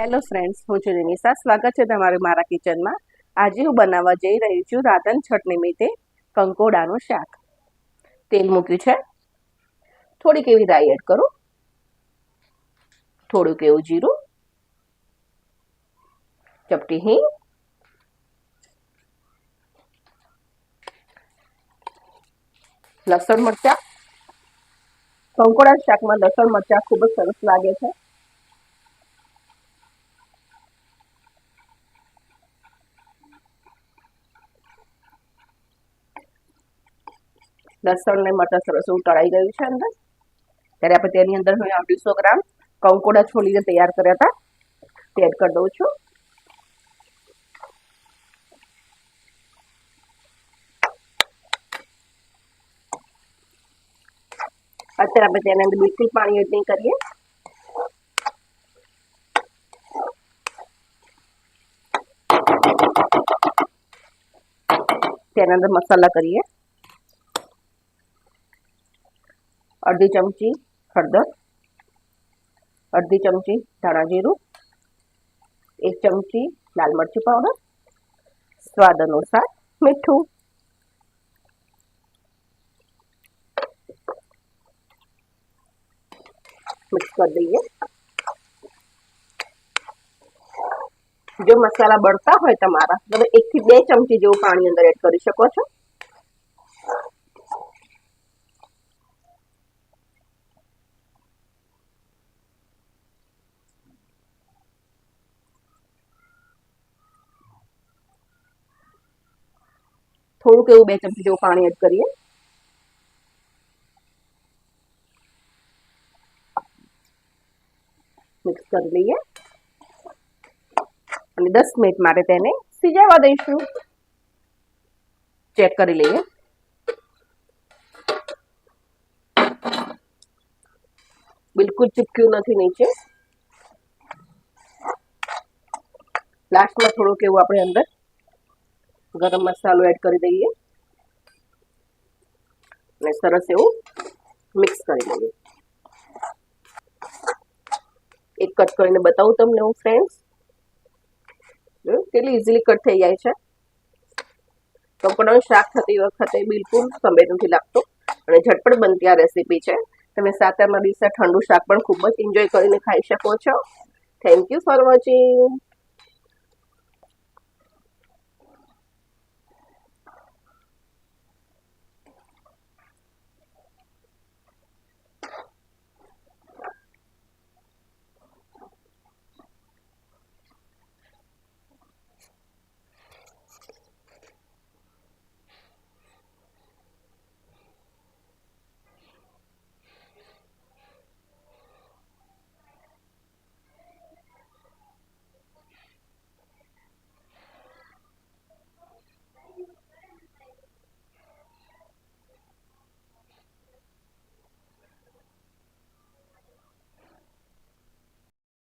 hello friends હું છું નિશા સ્વાગત છે તમારું મારા કિચનમાં આજે હું બનાવવા જઈ રહી છું રાધન છઠ નિમિત્તે કંકોડાનું શાક તેલ મૂક્યું છે થોડીક એવી રાઈ એડ કરું થોડુંક એવું જીરું ચપટી હિંગ લસણ મરચાં કંકોડા શાકમાં લસણ મરચાં ખૂબ જ સરસ લાગે છે लसन ने मटर सरस उतराई गयु अंदर तरह पे अंदर हमें अढ़ी सौ ग्राम कंकोड़ा छोड़ी तैयार करा था एड कर दू छू अच्छा आप अंदर बिल्कुल पानी एड नहीं मसाला करिए अर्धी चमची हरदर अर्धी चमची धना जीरू एक चमची लाल मरची पाउडर स्वाद अनुसार मीठू मिक्स कर दीजिए जो मसाला बढ़ता हो તમારા मतलब एक बे चमची जो पानी अंदर एड कर सको થોડું કેવું બે ચમચી જો પાણી એડ કરિયે મિક્સ કરી લઈએ અને 10 મિનિટ મારેતેને સીજાવા દઈશુ ચેક કરી લઈએ બિલકુલ ચીક્યું નથી ને છે લાસ્ટમાં થોડું કેવું આપણે અંદર ગરમ મસાલો એડ કરી દઈએ અને સરસ એવું મિક્સ કરી દઈએ એક કટ કરીને બતાવું તમને હું ફ્રેન્ડ્સ કેટલી ઇઝીલી કટ થઈ જાય છે કપડાનું શાક થતી વખતે બિલકુલ સમય નથી લાગતો અને ઝટપટ બનતી આ રેસીપી છે તમે સાતરમાં દિવસે ઠંડુ શાક પણ ખૂબ જ એન્જોય કરીને ખાઈ શકો છો થેન્ક યુ ફોર વોચિંગ